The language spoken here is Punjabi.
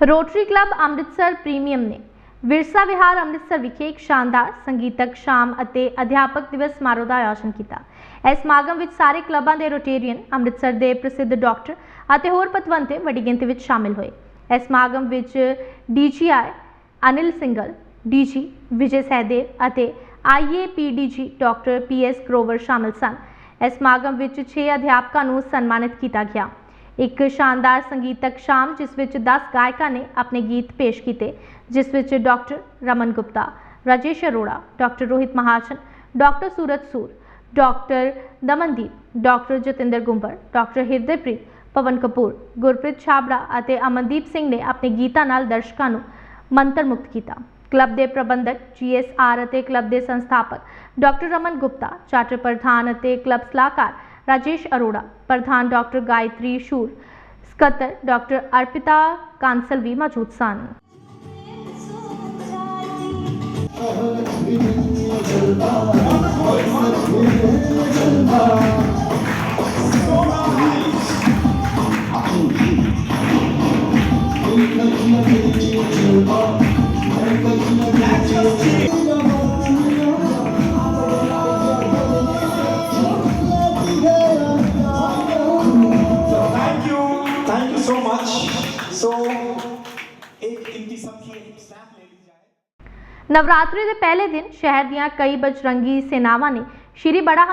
ਰੋਟਰੀ ਕਲੱਬ ਅੰਮ੍ਰਿਤਸਰ ਪ੍ਰੀਮੀਅਮ ਨੇ ਵਿਰਸਾ ਵਿਹਾਰ ਅੰਮ੍ਰਿਤਸਰ ਵਿਖੇ ਇੱਕ ਸ਼ਾਨਦਾਰ ਸੰਗੀਤਕ ਸ਼ਾਮ ਅਤੇ ਅਧਿਆਪਕ ਦਿਵਸ ਸਮਾਰੋਹ ਦਾ ਆਯੋਜਨ ਕੀਤਾ। ਇਸ ਸਮਾਗਮ ਵਿੱਚ ਸਾਰੇ ਕਲੱਬਾਂ ਦੇ ਰੋਟੇਰੀਅਨ, ਅੰਮ੍ਰਿਤਸਰ ਦੇ ਪ੍ਰਸਿੱਧ ਡਾਕਟਰ ਅਤੇ ਹੋਰ ਪਤਵੰਤੇ ਵੱਡੀ ਗਿਣਤੀ ਵਿੱਚ ਸ਼ਾਮਿਲ ਹੋਏ। ਇਸ ਸਮਾਗਮ ਵਿੱਚ ਡੀਜੀਆਈ ਅਨਿਲ ਸਿੰਗਲ, ਡੀਜੀ ਵਿਜੇ ਸਹਿਦੇਵ ਅਤੇ ਆਈਏਪੀਡੀਜੀ ਡਾਕਟਰ ਪੀਐਸ ਗਰੋਵਰ ਸ਼ਾਮਿਲ ਸਨ। ਇਸ ਸਮਾਗਮ ਵਿੱਚ 6 ਅਧਿਆਪਕਾਂ ਨੂੰ ਸਨਮਾਨਿਤ ਕੀਤਾ ਗਿਆ। ਇੱਕ ਸ਼ਾਨਦਾਰ ਸੰਗੀਤਕ ਸ਼ਾਮ ਜਿਸ ਵਿੱਚ 10 ਗਾਇਕਾਂ ਨੇ ਆਪਣੇ ਗੀਤ ਪੇਸ਼ ਕੀਤੇ, ਜਿਸ ਵਿੱਚ doctor Raman Gupta, Rajesh Arora, doctor Rohit Mahajan, doctor Surat Sur, doctor Damandeep, doctor Jatinder Gumber, doctor Hirdepreet, Pawan Kapoor, Gurpreet Chhabra ਅਤੇ ਅਮਨਦੀਪ ਸਿੰਘ ਨੇ ਆਪਣੇ ਗੀਤਾਂ ਨਾਲ ਦਰਸ਼ਕਾਂ ਨੂੰ ਮੰਤਰ ਮੁਕਤ ਕੀਤਾ। ਕਲੱਬ ਦੇ ਪ੍ਰਬੰਧਕ ਜੀਐਸਆਰ ਅਤੇ ਕਲੱਬ ਦੇ ਸੰਸਥਾਪਕ ਡਾਕਟਰ ਰਮਨ ਗੁਪਤਾ, ਚਾਰਟਰ ਪ੍ਰਧਾਨ ਅਤੇ ਕਲੱਬ ਸਲਾਹਕਾਰ ਰਾਜੇਸ਼ ਅਰੋੜਾ ਪ੍ਰਧਾਨ ਡਾਕਟਰ ਗਾਇਤਰੀ ਸ਼ੂਰ ਸਕੱਤਰ ਡਾਕਟਰ ਅਰਪਿਤਾ ਕਾਂਸਲ ਵੀ ਮੌਜੂਦ ਸਨ थैंक ਸੋ ਨਵਰਾਤਰੀ ਦੇ ਪਹਿਲੇ ਦਿਨ ਸ਼ਹਿਰ ਦੀਆਂ ਕਈ ਬਜਰੰਗੀ ਸੇਨਾਵਾਂ ਨੇ ਸ਼੍ਰੀ ਬੜਾ